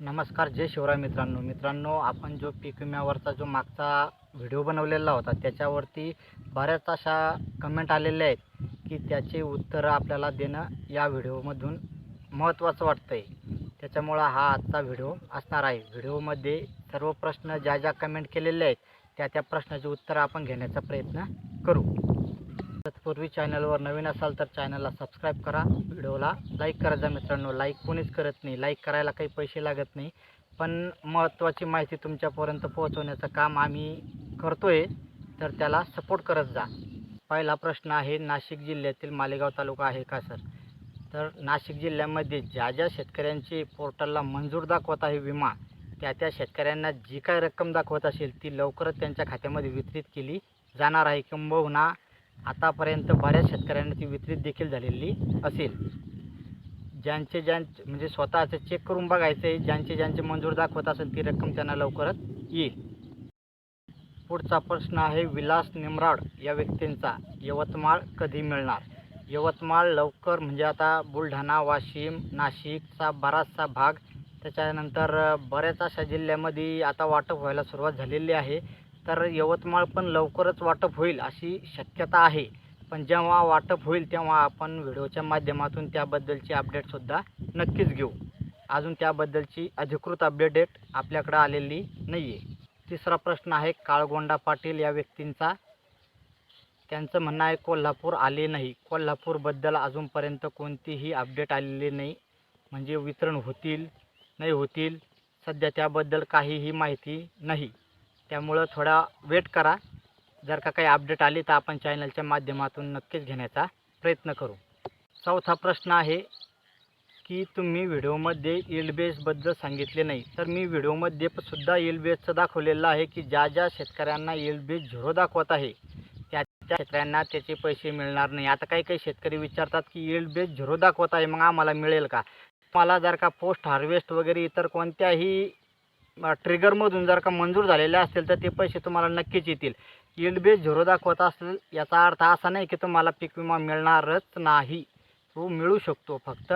नमस्कार जय शिवराय मित्रांनो. मित्रांनो आपण जो पीक विम्यावरचा जो मागचा व्हिडिओ बनवलेला होता त्याच्यावरती बऱ्याच अशा कमेंट आलेल्या आहेत की त्याचे उत्तरं आपल्याला देणं या व्हिडिओमधून महत्त्वाचं वाटतं आहे त्याच्यामुळं हा आजचा व्हिडिओ असणार आहे. व्हिडिओमध्ये सर्व प्रश्न ज्या ज्या कमेंट केलेले आहेत त्या त्या प्रश्नाचे उत्तरं आपण घेण्याचा प्रयत्न करू. तत्पूर्वी चॅनलवर नवीन असाल तर चॅनलला सबस्क्राईब करा. व्हिडिओला लाईक करायचा जा मित्रांनो. लाईक कोणीच करत नाही. लाईक करायला काही पैसे लागत नाही. पण महत्त्वाची माहिती तुमच्यापर्यंत पोहोचवण्याचं काम आम्ही करतो आहे तर त्याला सपोर्ट करत जा. पहिला प्रश्न आहे नाशिक जिल्ह्यातील मालेगाव तालुका आहे का सर? तर नाशिक जिल्ह्यामध्ये ज्या ज्या शेतकऱ्यांची पोर्टलला मंजूर दाखवत आहे विमा त्या त्या शेतकऱ्यांना जी काय रक्कम दाखवत असेल ती लवकरच त्यांच्या खात्यामध्ये वितरित केली जाणार आहे. किंबहुना आतापर्यंत बऱ्याच शेतकऱ्यांना ती वितरित देखील झालेली असेल. ज्यांचे ज्यां म्हणजे स्वतःचं चेक करून बघायचं आहे ज्यांचे ज्यांचे मंजूर दाखवत असेल ती रक्कम त्यांना लवकरच येईल. पुढचा प्रश्न आहे विलास निमराड या व्यक्तींचा यवतमाळ कधी मिळणार? यवतमाळ लवकर म्हणजे आता बुलढाणा वाशिम नाशिकचा बराचसा भाग त्याच्यानंतर बऱ्याच अशा जिल्ह्यामध्ये आता वाटप व्हायला सुरुवात झालेली आहे. तर यवतमाळ पण लवकरच वाटप होईल अशी शक्यता आहे. पण जेव्हा वाटप होईल तेव्हा आपण व्हिडिओच्या माध्यमातून त्याबद्दलची अपडेटसुद्धा नक्कीच घेऊ. अजून त्याबद्दलची अधिकृत अपडेट आपल्याकडं आलेली नाही आहे तिसरा प्रश्न आहे काळगोंडा पाटील या व्यक्तींचा त्यांचं म्हणणं आहे कोल्हापूर आले नाही. कोल्हापूरबद्दल अजूनपर्यंत कोणतीही अपडेट आलेली नाही. म्हणजे वितरण होतील नाही होतील सध्या त्याबद्दल काहीही माहिती नाही. त्यामुळं थोडा वेट करा. जर का काही अपडेट आली तर आपण चॅनलच्या माध्यमातून नक्कीच घेण्याचा प्रयत्न करू. चौथा प्रश्न आहे की तुम्ही व्हिडिओमध्ये येल बेसबद्दल सांगितले नाही. तर मी व्हिडिओमध्ये सुद्धा येल बेसचं दाखवलेलं आहे की ज्या ज्या शेतकऱ्यांना येल बेस झिरो दाखवत आहे त्या त्या शेतकऱ्यांना त्याचे पैसे मिळणार नाही. आता काही काही शेतकरी विचारतात की येल बेस झिरो दाखवत आहे मग आम्हाला मिळेल का? मला जर का पोस्ट हार्वेस्ट वगैरे इतर कोणत्याही ट्रिगरमधून जर का मंजूर झालेले असतील तर ते पैसे तुम्हाला नक्कीच येतील. यील्ड बेस झिरो दाखवत असेल याचा अर्थ असा नाही की तुम्हाला पीक विमा मिळणारच नाही. तो मिळू शकतो फक्त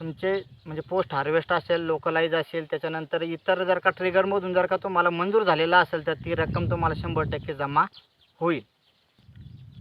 तुमचे म्हणजे पोस्ट हार्वेस्ट असेल लोकलाईज असेल त्याच्यानंतर इतर जर का ट्रिगरमधून जर का तुम्हाला मंजूर झालेला असेल तर ती रक्कम तुम्हाला शंभर टक्के जमा होईल.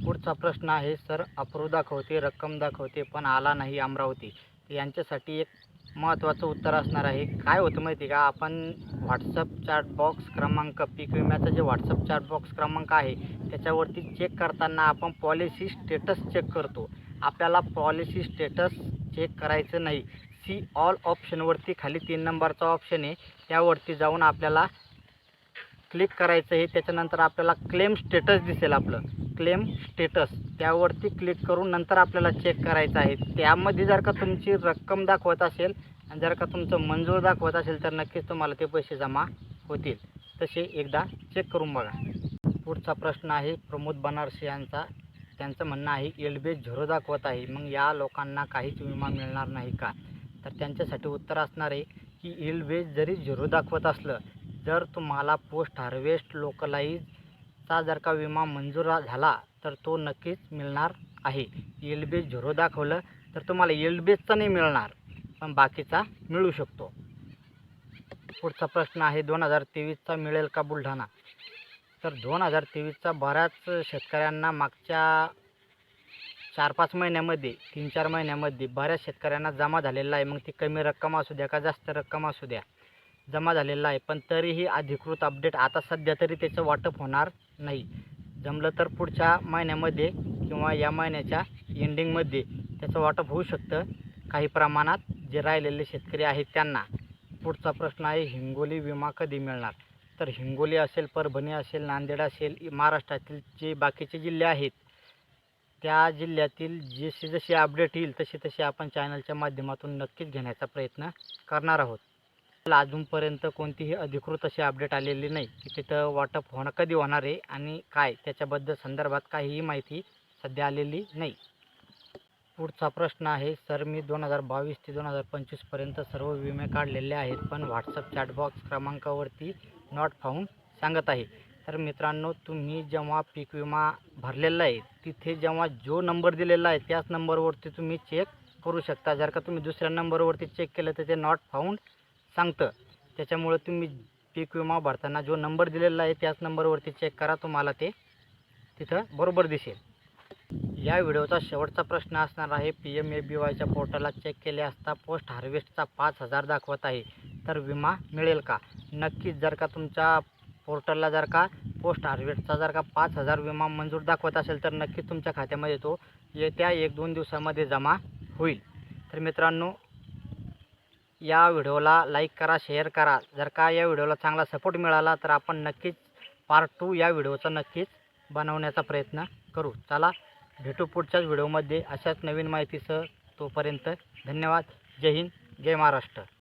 पुढचा प्रश्न आहे सर अप्रू दाखवते रक्कम दाखवते पण आला नाही अमरावती. यांच्यासाठी एक महत्त्वाचं उत्तर असणार आहे. काय होतं माहिती आहे का? आपण व्हॉट्सअप चार्ट बॉक्स क्रमांक पीक विम्याचा जे व्हॉट्सअप चार्ट बॉक्स क्रमांक आहे त्याच्यावरती चेक करताना आपण पॉलिसी स्टेटस चेक करतो. आपल्याला पॉलिसी स्टेटस चेक करायचं नाही. सी ऑल ऑप्शनवरती खाली तीन नंबरचा ऑप्शन आहे. त्यावरती जाऊन आपल्याला क्लिक करायचं आहे. त्याच्यानंतर आपल्याला क्लेम स्टेटस दिसेल आपलं. क्लेम स्टेटस त्यावरती क्लिक करून नंतर आपल्याला चेक करायचं आहे. त्यामध्ये जर का तुमची रक्कम दाखवत असेल आणि जर का तुमचं मंजूर दाखवत असेल तर नक्कीच तुम्हाला ते पैसे जमा होतील. तसे एकदा चेक करून बघा. पुढचा प्रश्न आहे प्रमोद बनारसी यांचा. त्यांचं म्हणणं आहे एलबेस झिरो दाखवत आहे. मग या लोकांना काहीच विमा मिळणार नाही का? तर त्यांच्यासाठी उत्तर असणार आहे की एलबेस जरी झिरो दाखवत असलं जर तुम्हाला पोस्ट हार्वेस्ट लोकलाईज आता जर का विमा मंजूर झाला तर तो नक्कीच मिळणार आहे. एलबेस झिरो दाखवलं तर तुम्हाला एलबेसचा नाही मिळणार पण बाकीचा मिळू शकतो. पुढचा प्रश्न आहे दोन हजार तेवीसचा मिळेल का बुलढाणा? तर दोन हजार तेवीसचा बऱ्याच शेतकऱ्यांना मागच्या चार पाच महिन्यामध्ये तीन चार महिन्यामध्ये बऱ्याच शेतकऱ्यांना जमा झालेला आहे. मग ती कमी रक्कम असू द्या का जास्त रक्कम असू द्या? जमा झालेला आहे. पण तरीही अधिकृत अपडेट आता सध्या तरी त्याचं वाटप होणार नाही. जमलं तर पुढच्या महिन्यामध्ये किंवा या महिन्याच्या एंडिंगमध्ये त्याचं वाटप होऊ शकतं. काही प्रमाणात जे राहिलेले शेतकरी आहेत त्यांना पुढचा प्रश्न आहे हिंगोली विमा कधी मिळणार? तर हिंगोली असेल परभणी असेल नांदेड असेल महाराष्ट्रातील जे बाकीचे जिल्हे आहेत त्या जिल्ह्यातील जशी जशी अपडेट येईल तशी तशी आपण चॅनलच्या माध्यमातून नक्कीच घेण्याचा प्रयत्न करणार आहोत. अजूनपर्यंत कोणतीही अधिकृत अशी अपडेट आलेली नाही की तिथं वाटप होणं कधी होणार आहे आणि काय त्याच्याबद्दल संदर्भात काहीही माहिती सध्या आलेली नाही. पुढचा प्रश्न आहे सर मी दोन हजार बावीस ते दोन हजार पंचवीसपर्यंत सर्व विमे काढलेले आहेत पण व्हॉट्सअप चॅटबॉक्स क्रमांकावरती नॉट फाउंड सांगत आहे. तर मित्रांनो तुम्ही जेव्हा पीक विमा भरलेला आहे तिथे जेव्हा जो नंबर दिलेला आहे त्याच नंबरवरती तुम्ही चेक करू शकता. जर का तुम्ही दुसऱ्या नंबरवरती चेक केलं तर ते नॉट फाऊंड सांगतं. त्याच्यामुळं तुम्ही पीक विमा भरताना जो नंबर दिलेला आहे त्याच नंबरवरती चेक करा तुम्हाला ते. तिथं बरोबर दिसेल. या व्हिडिओचा शेवटचा प्रश्न असणार आहे पी एम ए बी वायच्या पोर्टलला चेक केले असता पोस्ट हार्वेस्टचा पाच हजार दाखवत आहे. तर विमा मिळेल का? नक्कीच जर का तुमच्या पोर्टलला जर का पोस्ट हार्वेस्टचा जर का पाच हजार विमा मंजूर दाखवत असेल तर नक्कीच तुमच्या खात्यामध्ये तो येत्या एक दोन दिवसामध्ये जमा होईल. तर मित्रांनो या व्हिडिओला लाईक करा शेअर करा. जर का या व्हिडिओला चांगला सपोर्ट मिळाला तर आपण नक्कीच पार्ट टू या व्हिडिओचा नक्कीच बनवण्याचा प्रयत्न करू. चला भेटू पुढच्याच व्हिडिओमध्ये. अशाच नवीन माहितीसह तोपर्यंत धन्यवाद. जय हिंद जय महाराष्ट्र.